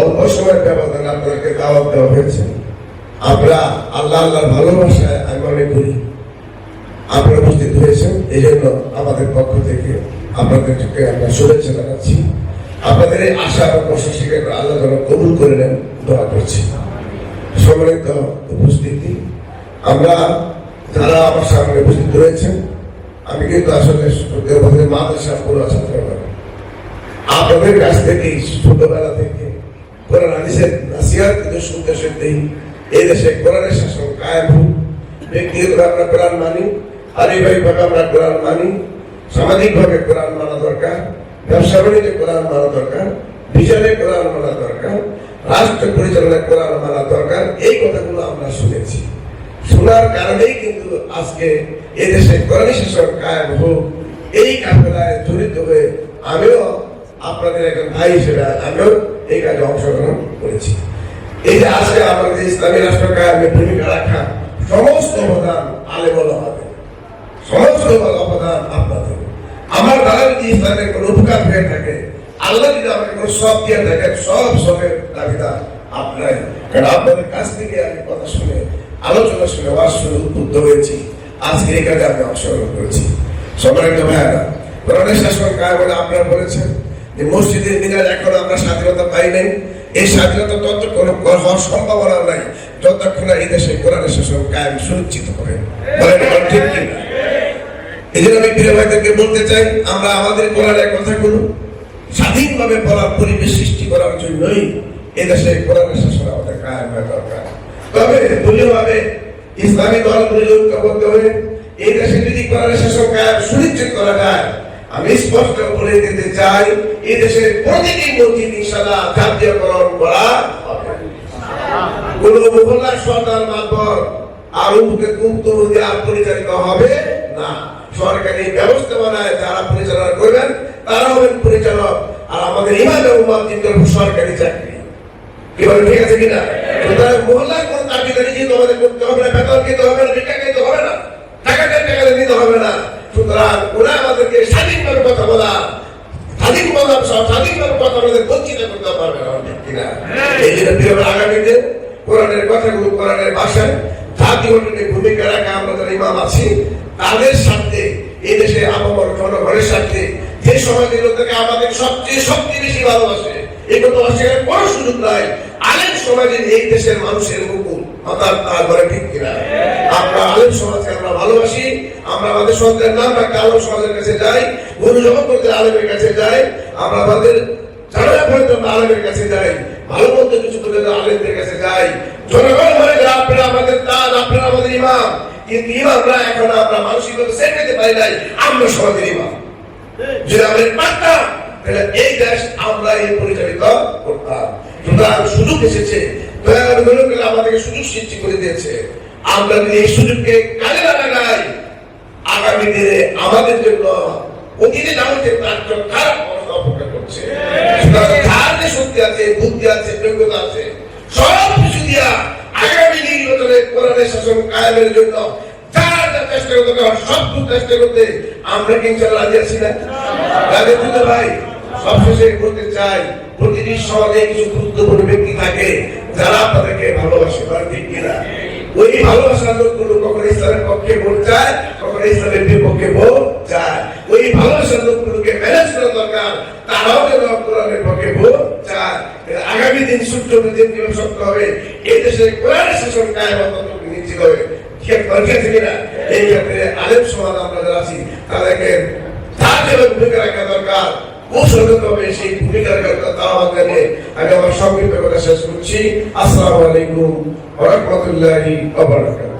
অল্প সময়ের ব্যবধানে আপনাদেরকে দাওয়াত দেওয়া হয়েছে। আমরা আল্লাহ আল্লাহর ভালোবাসায় আমি মনে করি আপনারা উপস্থিত হয়েছেন এই জন্য আমাদের পক্ষ থেকে আপনাদেরকে আমরা শুভেচ্ছা জানাচ্ছি। আপনাদের এই আশা এবং প্রশাসিকে আল্লাহ যেন কবুল করে নেন, দোয়া করছি। সম্মানিত উপস্থিতি, আমরা যারা আমার সামনে উপস্থিত রয়েছেন, আমি কিন্তু আসলে দেওবন্দের মাদ্রাসা পুরো ছাত্র আপনাদের কাছ থেকে ছোটবেলা থেকে কোরআন হাদিসের নাসিহাত কিন্তু শুনতে শুনতেই এই দেশে কোরআনের শাসন কায়েম হোক। ব্যক্তিগত আমরা কোরআন মানি পারিবারিকভাবে আমরা কোরআন মানি, সামাজিকভাবে কোরআন মানা দরকার, ব্যবসা বাণিজ্যে কোরআন মানা দরকার, বিচারে কোরআন মানা দরকার, রাষ্ট্র পরিচালনায় কোরআন মানা দরকার, এই কথাগুলো আমরা শুনেছি। শোনার কারণেই কিন্তু আজকে এদেশে কোরআনী শাসন কায়েম হোক, এই কাফেলায় জড়িত হয়ে আমিও আপনাদের একজন ভাই হিসেবে আমিও এই কাজে অংশগ্রহণ করেছি। এই যে আজকে আমাদের ইসলামী রাষ্ট্র কায়েমে ভূমিকা রাখা সমস্ত অবদান আলে বলা হবে সমস্ত অবদান আপনাদের। আমার দ্বারা যদি ইসলামের কোনো উপকার হয়ে থাকে, আল্লাহ যদি আমাকে কোনো সব দিয়ে থাকেন সব সবের দাবিদার আপনারাই। কারণ আপনাদের কাছ থেকে আমি কথা শুনে, আলোচনা শুনে ওয়াজ শুনে উদ্বুদ্ধ হয়েছি। আজকে এই কাজে আমি অংশগ্রহণ করেছি। সম্মানিত ভাইয়ারা, কোরআনের শাসন কায় বলে আপনারা বলেছেন যে মসজিদের মিনার এখন আমরা স্বাধীনতা পাই নাই। এই স্বাধীনতা ততক্ষণ হওয়ার সম্ভাবনা নাই। যতক্ষণ এই দেশে কোরআনের শাসন কায়েম সুনিশ্চিত করে এই জন্য আমি প্রিয় ভাইদেরকে বলতে চাই, আমরা আমাদের কোরআনের কথাগুলো স্বাধীনভাবে বলার পরিবেশ সৃষ্টি করার জন্যই এদেশে কোরআনের শাসন আমাদের কায়েম হওয়া দরকার। তবে দলীয়ভাবে ইসলামী দলগুলি ঐক্যবদ্ধ হয়ে এই দেশে যদি কোরআনের শাসন কায়েম সুনিশ্চিত করা যায় আমি স্পষ্ট বলে দিতে চাই, এই দেশের প্রতিটি মসজিদ ইনশাআল্লাহ জাতীয়করণ করা কোন সরকার মারফত আর উমুকে মুক্ত পরিচালিত হবে না। সরকারি ব্যবস্থাপনায় যারা পরিচালনা করবেন, তারা হবেন পরিচালক আর আমাদের ইমাম সরকারি চাকরি। বলেন, ঠিক আছে কিনা সুতরাং মহল্লার কোন দাবিদারি কিন্তু আমাদের করতে হবে না বেতন দিতে হবে না ভিক্ষা দিতে হবে না টাকা টাকা দিতে হবে না সুতরাং ওরা আমাদেরকে স্বাধীনভাবে কথা বলা স্বাধীন কথা স্বাধীনভাবে কথা বঞ্চিত করতে পারবে না ঠিক কিনা। এই জন্য প্রিয় আগামীতে কোরআনের কথাগুলো কোরআনের ভাষায় জাতীয় ভূমিকা রাখা আমরা যারা ইমাম আছি তাদের সাথে এই দেশে আমার জনগণের সাথে যে সমাজের লোককে আমাদের সবচেয়ে সবচেয়ে বেশি ভালোবাসে। এই কথা অস্বীকার কোনো সুযোগ নাই। আলেম সমাজের এই দেশের মানুষের মুকুল অর্থাৎ তার ঘরে ঠিক কিনা। আমরা আলেম সমাজকে আমরা ভালোবাসি আমরা আমাদের সন্তানের নাম রাখতে আলেম সমাজের কাছে যাই গুরু জমা করতে আলেমের কাছে যাই, আমরা আমাদের ঝামেলা আমরা আলেমের কাছে যাই, ভালো মন্দ কিছু করে আলেমদের কাছে যাই। জনগণ হয়ে যে আপনারা আমাদের তাজ আপনারা আমাদের ইমাম, কিন্তু ইমামরা এখন আমরা মানসিকভাবে সেট পেতে পারি নাই, আমরা সমাজের ইমাম। যদি আমাদের পারতাম, তাহলে এই দেশ আমরা এই পরিচালিত করতাম। সুতরাং সুযোগ এসেছে দয়ার গেলে আমাদেরকে সুযোগ সৃষ্টি করে দিয়েছে। আমরা যদি এই সুযোগকে কাজে লাগাই দিনে আমাদের জন্য অতীতে আমাদের তার জন্য খারাপ অবস্থা অপেক্ষা করছে। যার যে শক্তি আছে, বুদ্ধি আছে, যোগ্যতা আছে, সব কিছু দিয়া আগামী নির্বাচনে কোরআনের শাসন কায়েমের জন্য যারা যা গুরুত্বপূর্ণ ব্যক্তি থাকে যারা আপনাদেরকে ভালোবাসে, পারে কিনা? ওই ভালোবাসার লোকগুলো কখনো ইসলামের পক্ষে ভোট চায় কখনো ইসলামের বিপক্ষে ভোট চায়। ওই ভালোবাসার লোকগুলোকে ম্যানেজ করা দরকার, তারাও যেন কোরআনের পক্ষে ভোট চায়। আগামী দিন সূর্য দিন কীভাবে সত্য হবে, এই দেশে কোরআনের শাসন কায়েম অত্যন্ত নিশ্চিত হবে। ঠিক আছে কিনা এই ক্ষেত্রে আলেম সমাজ আমরা যারা আছি, তাদেরকে তার ভূমিকা রাখা দরকার। কৌশলগতভাবে সেই ভূমিকা রাখার তারা জানে আমি আমার সংক্ষিপ্ত কথা শেষ করছি। আসসালামু আলাইকুম ওয়া রাহমাতুল্লাহি ওয়া বারাকাতুহু।